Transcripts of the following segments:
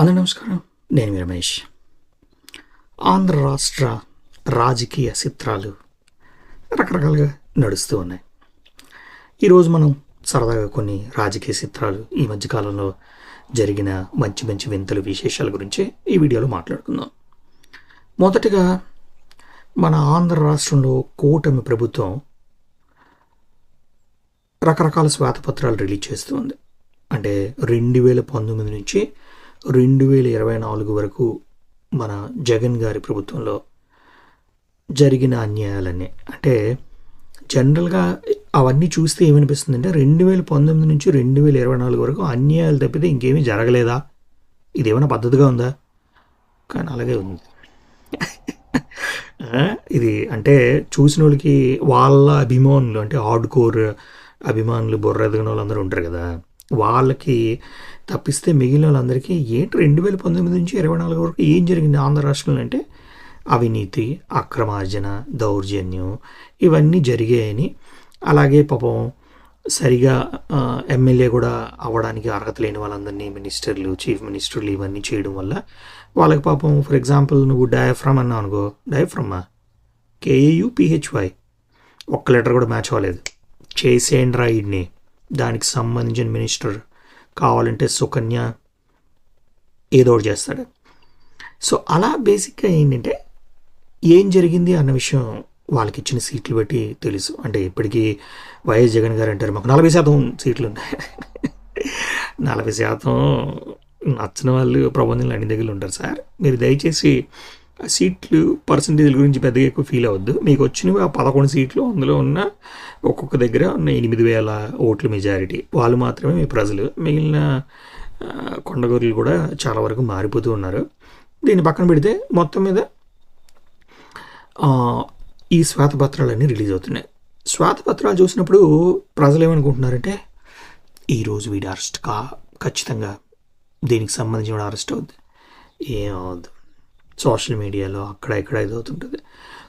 అందరూ నమస్కారం. నేను మీ రమేష్. ఆంధ్ర రాష్ట్ర రాజకీయ చిత్రాలు రకరకాలుగా నడుస్తూ ఉన్నాయి. ఈరోజు మనం సరదాగా కొన్ని రాజకీయ చిత్రాలు ఈ మధ్యకాలంలో జరిగిన మంచి మంచి వింతలు విశేషాల గురించి ఈ వీడియోలో మాట్లాడుకుందాం. మొదటగా మన ఆంధ్ర రాష్ట్రంలో కూటమి ప్రభుత్వం రకరకాల శ్వేతపత్రాలు రిలీజ్ చేస్తుంది అంటే రెండు వేల పంతొమ్మిది నుంచి రెండు వేల ఇరవై నాలుగు వరకు మన జగన్ గారి ప్రభుత్వంలో జరిగిన అన్యాయాలన్నీ. అంటే జనరల్గా అవన్నీ చూస్తే ఏమనిపిస్తుంది అంటే రెండు వేల పంతొమ్మిది నుంచి రెండు వేల ఇరవై నాలుగు వరకు అన్యాయాలు తప్పితే ఇంకేమీ జరగలేదా? ఇదేమైనా పద్ధతిగా ఉందా? కానీ అలాగే ఉంది. ఇది అంటే చూసిన వాళ్ళకి వాళ్ళ అభిమానులు అంటే హార్డ్ కోర్ అభిమానులు బుర్ర ఎదిగిన వాళ్ళందరూ ఉంటారు కదా. వాళ్ళకి తప్పిస్తే మిగిలిన వాళ్ళందరికీ ఏంటి రెండు వేల పంతొమ్మిది నుంచి ఇరవై నాలుగు వరకు ఏం జరిగింది ఆంధ్ర రాష్ట్రంలో అంటే అవినీతి అక్రమార్జన దౌర్జన్యం ఇవన్నీ జరిగాయని. అలాగే పాపం సరిగా ఎమ్మెల్యే కూడా అవ్వడానికి అర్హత లేని వాళ్ళందరినీ మినిస్టర్లు చీఫ్ మినిస్టర్లు ఇవన్నీ చేయడం వల్ల వాళ్ళకి పాపం ఫర్ ఎగ్జాంపుల్ నువ్వు డయాఫ్రమ్ అన్నావు అనుకో. డయాఫ్రమ్మా? K A U P H Y ఒక్క లెటర్ కూడా మ్యాచ్ అవ్వలేదు. చేసేయండి రా దానికి సంబంధించిన మినిస్టర్ కావాలంటే సుకన్య ఏదో ఒకటి చేస్తాడు. సో అలా బేసిక్గా ఏంటంటే ఏం జరిగింది అన్న విషయం వాళ్ళకి ఇచ్చిన సీట్లు బట్టి తెలుసు. అంటే ఇప్పటికీ వైఎస్ జగన్ గారు అంటారు మాకు నలభై శాతం సీట్లు ఉన్నాయి. నలభై శాతం నచ్చిన వాళ్ళు ప్రబంధంలో అన్ని దగ్గర ఉంటారు సార్. మీరు దయచేసి సీట్లు పర్సంటేజ్ల గురించి పెద్దగా ఎక్కువ ఫీల్ అవ్వద్దు. మీకు వచ్చినవి ఆ పదకొండు సీట్లు అందులో ఉన్న ఒక్కొక్క దగ్గర ఉన్న ఎనిమిది వేల ఓట్ల మెజారిటీ. వాళ్ళు మాత్రమే మీ ప్రజలు. మిగిలిన కొండగొర్రెలు కూడా చాలా వరకు మారిపోతూ ఉన్నారు. దీన్ని పక్కన పెడితే మొత్తం మీద ఈ శ్వేతపత్రాలన్నీ రిలీజ్ అవుతున్నాయి. శ్వేతపత్రాలు చూసినప్పుడు ప్రజలు ఏమనుకుంటున్నారంటే ఈరోజు వీడి అరెస్ట్ కా ఖచ్చితంగా దీనికి సంబంధించిన అరెస్ట్ అవుద్ది. ఏం అవుద్దు? సోషల్ మీడియాలో అక్కడ ఇక్కడ ఇది అవుతుంటుంది.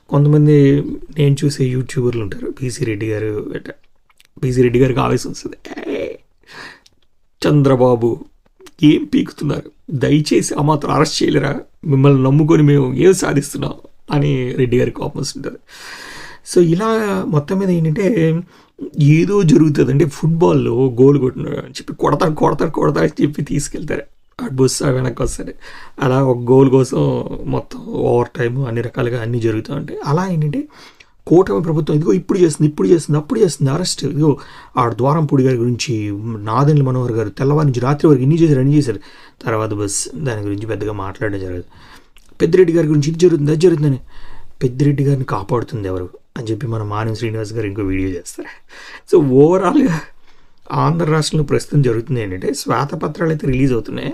కొంతమంది నేను చూసే యూట్యూబర్లు ఉంటారు. పీసీ రెడ్డి గారు పీసీ రెడ్డి గారికి ఆవేశం వస్తుంది. చంద్రబాబు ఏం పీకుతున్నారు? దయచేసి ఆ మాత్రం అరెస్ట్ చేయలేరా? మిమ్మల్ని నమ్ముకొని మేము ఏం సాధిస్తున్నాం? అని రెడ్డి గారికి కోపం వస్తుంటుంది. సో ఇలా మొత్తం మీద ఏంటంటే ఏదో జరుగుతుంది అంటే ఫుట్బాల్లో గోల్ కొట్టినారు అని చెప్పి కొడతారు కొడతారు కొడతారు అని చెప్పి తీసుకెళ్తారు. అటు బుస్ వెనక్కి వస్తుంది. అలా ఒక గోల్ కోసం మొత్తం ఓవర్ టైం అన్ని రకాలుగా అన్నీ జరుగుతూ ఉంటాయి. అలా ఏంటంటే కూటమి ప్రభుత్వం ఇదిగో ఇప్పుడు చేస్తుంది ఇప్పుడు చేస్తుంది అప్పుడు చేస్తుంది అరెస్ట్. ఇదిగో ఆ ద్వారంపూడి గారి గురించి నాదెండ్ల మనోహర్ గారు తెల్లవారి నుంచి రాత్రి వరకు ఇన్ని చేశారు అన్ని చేశారు. తర్వాత బస్ దాని గురించి పెద్దగా మాట్లాడడం జరగదు. పెద్దిరెడ్డి గారి గురించి ఇది జరుగుతుంది అది జరుగుతుందని పెద్దిరెడ్డి గారిని కాపాడుతుంది ఎవరు అని చెప్పి మన మానవ శ్రీనివాస్ గారు ఇంకో వీడియో చేస్తారు. సో ఓవరాల్గా ఆంధ్ర రాష్ట్రంలో ప్రస్తుతం జరుగుతుంది ఏంటంటే శ్వేతపత్రాలు అయితే రిలీజ్ అవుతున్నాయి.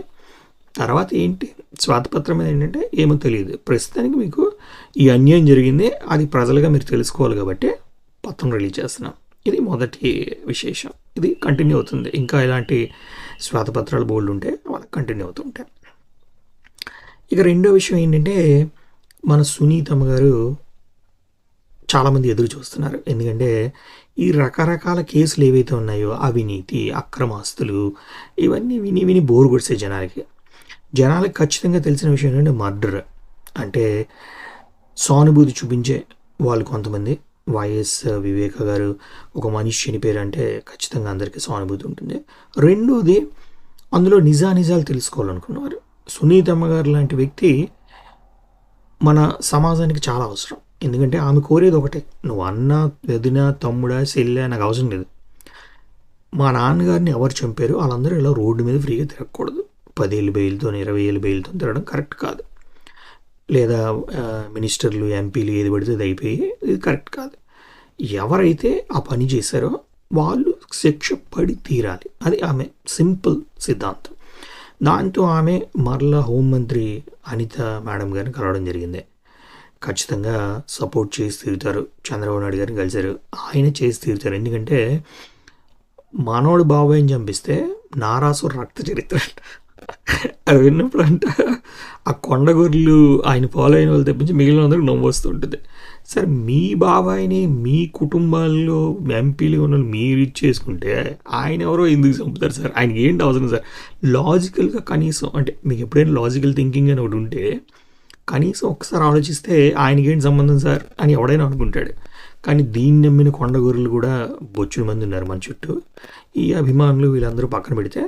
తర్వాత ఏంటి? శ్వేతపత్రం మీద ఏంటంటే ఏమో తెలియదు. ప్రస్తుతానికి మీకు ఈ అన్యాయం జరిగింది. అది ప్రజలుగా మీరు తెలుసుకోవాలి కాబట్టి పత్రం రిలీజ్ చేస్తున్నాం. ఇది మొదటి విశేషం. ఇది కంటిన్యూ అవుతుంది. ఇంకా ఇలాంటి శ్వేతపత్రాలు బోల్డ్ ఉంటే వాళ్ళకి కంటిన్యూ అవుతుంటాయి ఇక రెండో విషయం ఏంటంటే మన సునీతమ్మ గారు చాలామంది ఎదురు చూస్తున్నారు. ఎందుకంటే ఈ రకరకాల కేసులు ఏవైతే ఉన్నాయో అవినీతి అక్రమాస్తులు ఇవన్నీ విని విని బోరు కొడిసే జనాలకి జనాలకు ఖచ్చితంగా తెలిసిన విషయం ఏంటంటే మర్డర్. అంటే సానుభూతి చూపించే వాళ్ళు కొంతమంది. వైఎస్ వివేక గారు ఒక మనిషి చనిపోయారంటే ఖచ్చితంగా అందరికీ సానుభూతి ఉంటుంది. రెండోది అందులో నిజానిజాలు తెలుసుకోవాలనుకున్నవారు. సునీతమ్మ గారు లాంటి వ్యక్తి మన సమాజానికి చాలా అవసరం. ఎందుకంటే ఆమె కోరేది ఒకటే నువ్వు అన్న వదిన తమ్ముడా చెల్లె నాకు అవసరం లేదు. మా నాన్నగారిని ఎవరు చంపారు వాళ్ళందరూ ఇలా రోడ్డు మీద ఫ్రీగా తిరగకూడదు. పదేళ్ళు బెయిల్తో ఇరవై ఏళ్ళు బెయిల్తో తిరగడం కరెక్ట్ కాదు. లేదా మినిస్టర్లు ఎంపీలు ఏది పడితే అది అయిపోయి ఇది కరెక్ట్ కాదు. ఎవరైతే ఆ పని చేశారో వాళ్ళు శిక్ష పడి తీరాలి. అది ఆమె సింపుల్ సిద్ధాంతం. దాంతో ఆమె మరలా హోంమంత్రి అనిత మేడం గారిని కలవడం జరిగింది. ఖచ్చితంగా సపోర్ట్ చేసి తీరుతారు. చంద్రబాబు నాయుడు గారిని కలిశారు. ఆయన చేసి తీరుతారు. ఎందుకంటే మనోడు బాబాయ్ని చంపిస్తే నారాసు రక్త చరిత్ర అది విన్నప్పుడు అంట ఆ కొండగొర్రెలు ఆయన ఫాలో అయిన వాళ్ళు తప్పించి మిగిలిన అందరూ నవ్వు వస్తుంటుంది సార్ సరే మీ బాబాయిని మీ కుటుంబాల్లో ఎంపీలు ఉన్న వాళ్ళు మీరు ఇచ్చేసుకుంటే ఆయన ఎవరో ఎందుకు చంపుతారు సార్? ఆయనకి ఏంటి అవసరం సార్? లాజికల్గా కనీసం అంటే మీకు ఎప్పుడైనా లాజికల్ థింకింగ్ అని ఒకటి ఉంటే కనీసం ఒకసారి ఆలోచిస్తే ఆయనకి ఏంటి సంబంధం సార్ అని ఎవడైనా అనుకుంటాడు. కానీ దీన్ని నమ్మిన కొండగొర్రెలు కూడా బొచ్చుల మంది ఉన్నారు మన చుట్టూ. ఈ అభిమానులు వీళ్ళందరూ పక్కన పెడితే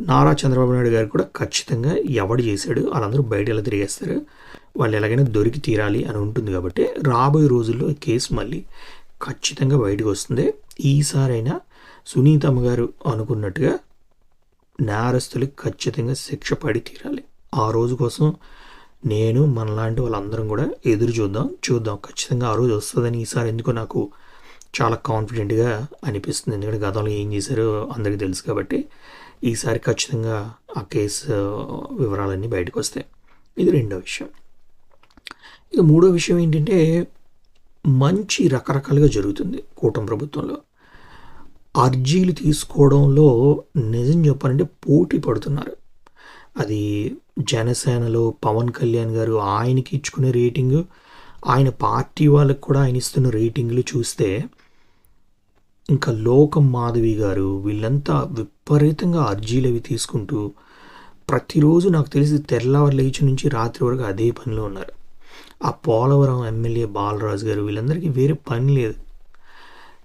నారా చంద్రబాబు నాయుడు గారు కూడా ఖచ్చితంగా ఎవడు చేశాడు వాళ్ళందరూ బయట ఎలా తిరిగేస్తారు. వాళ్ళు ఎలాగైనా దొరికి తీరాలి అని ఉంటుంది కాబట్టి రాబోయే రోజుల్లో కేసు మళ్ళీ ఖచ్చితంగా బయటకు వస్తుంది. ఈసారైనా సునీతమ్మ గారు అనుకున్నట్టుగా నేరస్తులకు ఖచ్చితంగా శిక్ష పడి తీరాలి. ఆ రోజు కోసం నేను మనలాంటి వాళ్ళందరం కూడా ఎదురు చూద్దాం చూద్దాం. ఖచ్చితంగా ఆ రోజు వస్తుందని ఈసారి ఎందుకో నాకు చాలా కాన్ఫిడెంట్గా అనిపిస్తుంది. ఎందుకంటే గతంలో ఏం చేశారో అందరికీ తెలుసు కాబట్టి ఈసారి ఖచ్చితంగా ఆ కేసు వివరాలన్నీ బయటకు వస్తాయి. ఇది రెండో విషయం. ఇక మూడో విషయం ఏంటంటే మంచి రకరకాలుగా జరుగుతుంది కూటమి ప్రభుత్వంలో. అర్జీలు తీసుకోవడంలో నిజం చెప్పాలంటే పోటీ పడుతున్నారు. అది జనసేనలో పవన్ కళ్యాణ్ గారు ఆయనకి ఇచ్చుకునే రేటింగ్ ఆయన పార్టీ వాళ్ళకి కూడా ఆయన ఇస్తున్న రేటింగ్లు చూస్తే ఇంకా లోకం మాధవి గారు వీళ్ళంతా విపరీతంగా అర్జీలు అవి తీసుకుంటూ ప్రతిరోజు నాకు తెలిసి తెల్లవారు లేచి నుంచి రాత్రి వరకు అదే పనిలో ఉన్నారు. ఆ పోలవరం ఎమ్మెల్యే బాలరాజు గారు వీళ్ళందరికీ వేరే పని లేదు.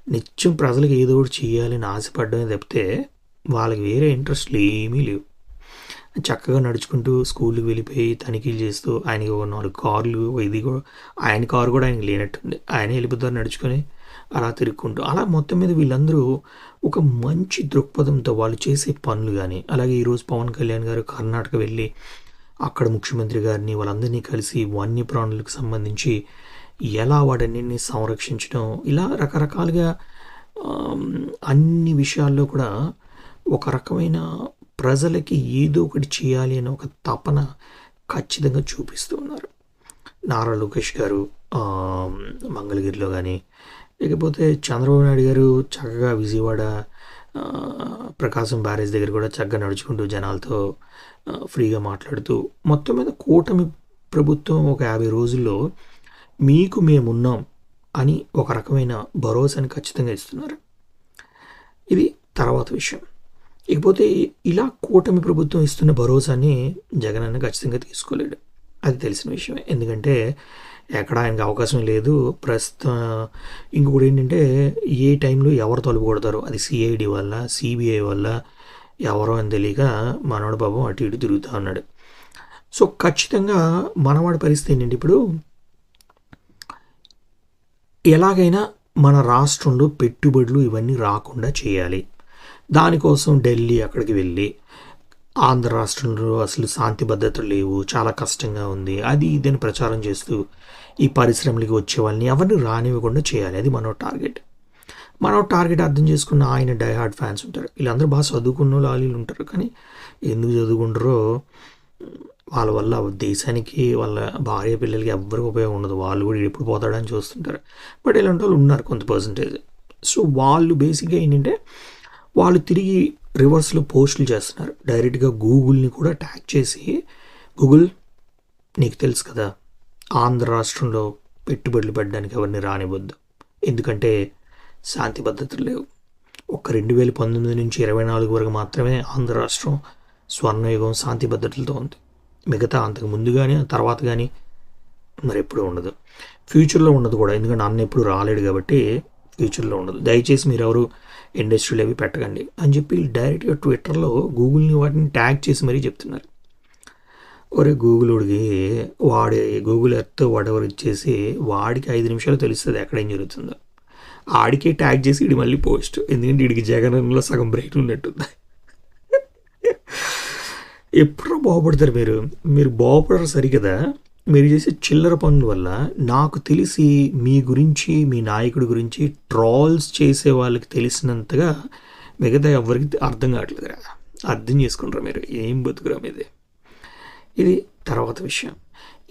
నిత్యం ప్రజలకు ఏదో ఒకటి చేయాలని ఆశపడడమే తప్పితే వాళ్ళకి వేరే ఇంట్రెస్ట్లు ఏమీ లేవు. చక్కగా నడుచుకుంటూ స్కూల్కి వెళ్ళిపోయి తనిఖీలు చేస్తూ ఆయనకి ఒక నాలుగు కార్లు ఇది కూడా ఆయన కారు కూడా ఆయనకి లేనట్టుంది. ఆయన వెళ్ళిపోతారు నడుచుకొని అలా తిరుక్కుంటూ అలా మొత్తం మీద వీళ్ళందరూ ఒక మంచి దృక్పథంతో వాళ్ళు చేసే పనులు కానీ అలాగే ఈరోజు పవన్ కళ్యాణ్ గారు కర్ణాటక వెళ్ళి అక్కడ ముఖ్యమంత్రి గారిని వాళ్ళందరినీ కలిసి వన్యప్రాణులకు సంబంధించి ఎలా వాటన్నింటినీ సంరక్షించడం ఇలా రకరకాలుగా అన్ని విషయాల్లో కూడా ఒక రకమైన ప్రజలకి ఏదో ఒకటి చేయాలి అనే ఒక తపన ఖచ్చితంగా చూపిస్తూ ఉన్నారు. నారా లోకేష్ గారు మంగళగిరిలో కానీ లేకపోతే చంద్రబాబు నాయుడు గారు చక్కగా విజయవాడ ప్రకాశం బ్యారేజ్ దగ్గర కూడా చక్కగా నడుచుకుంటూ జనాలతో ఫ్రీగా మాట్లాడుతూ మొత్తం మీద కూటమి ప్రభుత్వం ఒక యాభై రోజుల్లో మీకు మేమున్నాం అని ఒక రకమైన భరోసాని ఖచ్చితంగా ఇస్తున్నారు. ఇది తర్వాత విషయం. ఇకపోతే ఇలా కూటమి ప్రభుత్వం ఇస్తున్న భరోసాని జగన్ అన్న ఖచ్చితంగా తీసుకోలేడు. అది తెలిసిన విషయమే. ఎందుకంటే ఎక్కడ ఆయనకు అవకాశం లేదు. ప్రస్తుతం ఇంకొకటి ఏంటంటే ఏ టైంలో ఎవరు తలుపు కొడతారు అది సిఐడి వల్ల సిబిఐ వల్ల ఎవరో అని తెలియక మనవాడు పాపం అటు ఇటు తిరుగుతూ ఉన్నాడు. సో ఖచ్చితంగా మనవాడి పరిస్థితి ఏంటంటే ఇప్పుడు ఎలాగైనా మన రాష్ట్రంలో పెట్టుబడులు ఇవన్నీ రాకుండా చేయాలి. దానికోసం ఢిల్లీ అక్కడికి వెళ్ళి ఆంధ్ర రాష్ట్రంలో అసలు శాంతి భద్రతలు లేవు చాలా కష్టంగా ఉంది. అది ఇదని ప్రచారం చేస్తూ ఈ పరిశ్రమలకి వచ్చే వాళ్ళని ఎవరిని రానివ్వకుండా చేయాలి. అది మనో టార్గెట్. మనో టార్గెట్ అర్థం చేసుకున్న ఆయన డైహార్డ్ ఫ్యాన్స్ ఉంటారు. వీళ్ళందరూ బాగా చదువుకున్న లాలీలు ఉంటారు. కానీ ఎందుకు చదువుకుంటారో? వాళ్ళ వల్ల దేశానికి వాళ్ళ భార్య పిల్లలకి ఎవ్వరికి ఉపయోగం ఉండదు. వాళ్ళు కూడా ఎప్పుడు పోతాడని చూస్తుంటారు. బట్ ఇలాంటి వాళ్ళు ఉన్నారు కొంత పర్సంటేజ్ సో వాళ్ళు బేసిక్గా ఏంటంటే వాళ్ళు తిరిగి రివర్స్లో పోస్టులు చేస్తున్నారు. డైరెక్ట్గా గూగుల్ని కూడా ట్యాగ్ చేసి గూగుల్ నీకు తెలుసు కదా ఆంధ్ర రాష్ట్రంలో పెట్టుబడులు పెట్టడానికి ఎవరిని రానివ్వద్దు. ఎందుకంటే శాంతి భద్రతలు లేవు. ఒక రెండు వేల పంతొమ్మిది నుంచి ఇరవై నాలుగు వరకు మాత్రమే ఆంధ్ర రాష్ట్రం స్వర్ణయుగం శాంతి భద్రతలతో ఉంది. మిగతా అంతకు ముందు కానీ తర్వాత కానీ మరి ఎప్పుడూ ఉండదు ఫ్యూచర్లో ఉండదు కూడా. ఎందుకంటే అన్న ఎప్పుడు రాలేడు కాబట్టి ఫ్యూచర్లో ఉండదు. దయచేసి మీరు ఎవరు ఇండస్ట్రీలు అవి పెట్టకండి అని చెప్పి డైరెక్ట్గా ట్విట్టర్లో గూగుల్ని వాటిని ట్యాగ్ చేసి మరీ చెప్తున్నారు. ఒరే గూగుల్ ఉడికి వాడి గూగుల్ ఎర్త్ వాడెవర్ ఇచ్చేసి వాడికి ఐదు నిమిషాలు తెలుస్తుంది ఎక్కడ ఏం జరుగుతుందో. ఆడికే ట్యాగ్ చేసి ఇడి మళ్ళీ పోస్ట్. ఎందుకంటే వీడికి జగనంలో సగం బ్రెయిన్ ఉన్నట్టుంది ఎప్పుడో బాగుపడతారు మీరు. మీరు బాగుపడరు సరికదా మీరు చేసే చిల్లర పనుల వల్ల నాకు తెలిసి మీ గురించి మీ నాయకుడి గురించి ట్రాల్స్ చేసే వాళ్ళకి తెలిసినంతగా మిగతా ఎవరికి అర్థం కావట్లేదురా. అర్థం చేసుకుంటారా మీరు? ఏం బతుకురా మీది? ఇది తర్వాత విషయం.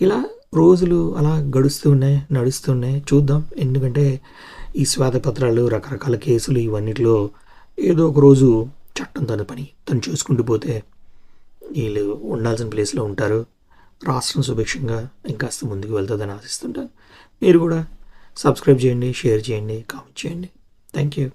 ఇలా రోజులు అలా గడుస్తున్నాయి నడుస్తున్నాయి చూద్దాం. ఎందుకంటే ఈ శ్వేతపత్రాలు రకరకాల కేసులు ఇవన్నిటిలో ఏదో ఒక రోజు చట్టం తన పని. తను చూసుకుంటూ పోతే వీళ్ళు ఉండాల్సిన ప్లేస్లో ఉంటారు. రాష్ట్రం సుభిక్షంగా ఇంకాస్త ముందుకు వెళ్తుందని ఆశిస్తుంటాను. మీరు కూడా సబ్స్క్రైబ్ చేయండి షేర్ చేయండి కామెంట్ చేయండి. Thank you